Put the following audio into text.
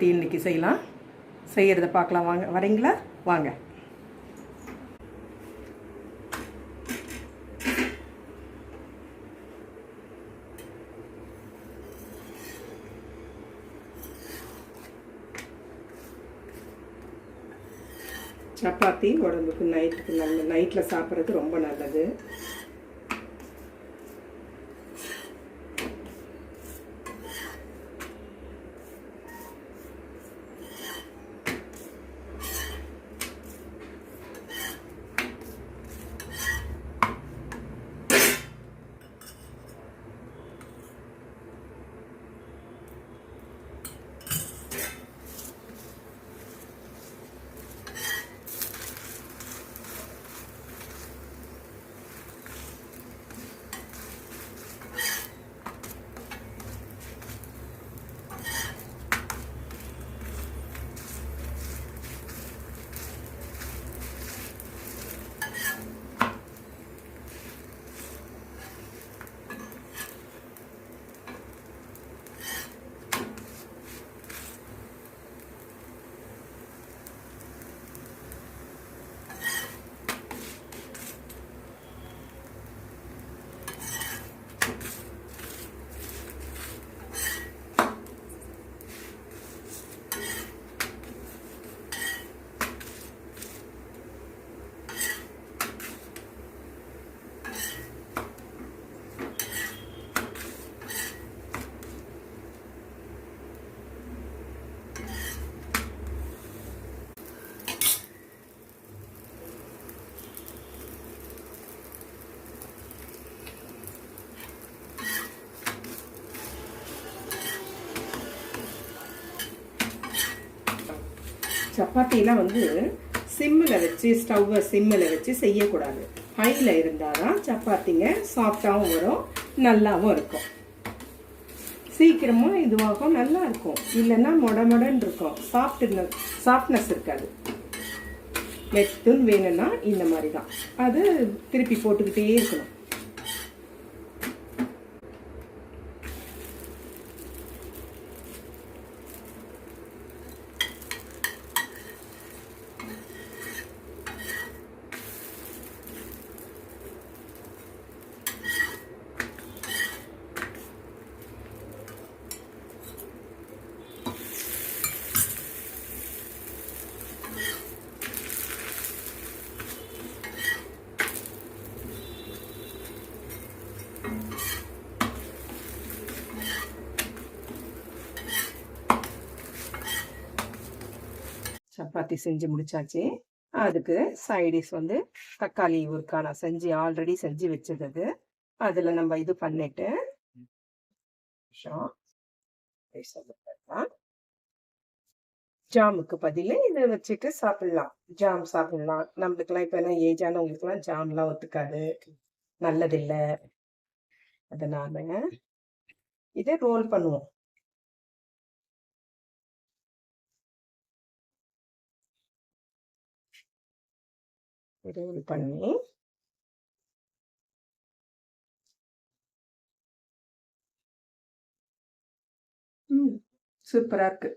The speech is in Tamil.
டீ இன்னைக்கு செய்யலாம். செய்கிறத பார்க்கலாம். வாங்க வரீங்களா? வாங்க. சப்பாத்தி உடம்புக்கு நைட்டுக்கு நல்ல நைட்டில் சாப்பிட்றது ரொம்ப நல்லது. சப்பாத்திலாம் வந்து சிம்மில் வச்சு ஸ்டவ்வை சிம்மில் வச்சு செய்யக்கூடாது. ஹையில் இருந்தால் தான் சப்பாத்திங்க சாஃப்டாகவும் வரும் நல்லாவும் இருக்கும். சீக்கிரமாக இதுவாகும் நல்லா இருக்கும். இல்லைன்னா மொட மொடன்னு இருக்கும். சாஃப்ட்னு சாஃப்ட்னஸ் இருக்காது. மெத்துன்னு வேணும்னா இந்த மாதிரி தான். அது திருப்பி போட்டுக்கிட்டே இருக்கணும். சப்பாத்தி செஞ்சு முடிச்சாச்சு. அதுக்கு சைடிஷ் வந்து தக்காளி ஊறுக்கா நான் செஞ்சு ஆல்ரெடி செஞ்சு வச்சது அதில் நம்ம இது பண்ணிட்டு ஜாமுக்கு பதில் இதை வச்சுட்டு சாப்பிடலாம். ஜாம் சாப்பிடலாம். நம்மளுக்குலாம் இப்போ எல்லாம் ஏஜ் ஆனவங்களுக்குலாம் ஜாம்லாம் ஒத்துக்காது. நல்லதில்லை. அதனால இதை ரோல் பண்ணுவோம். ரோல் பண்ணி ம். சூப்பராக இருக்கு.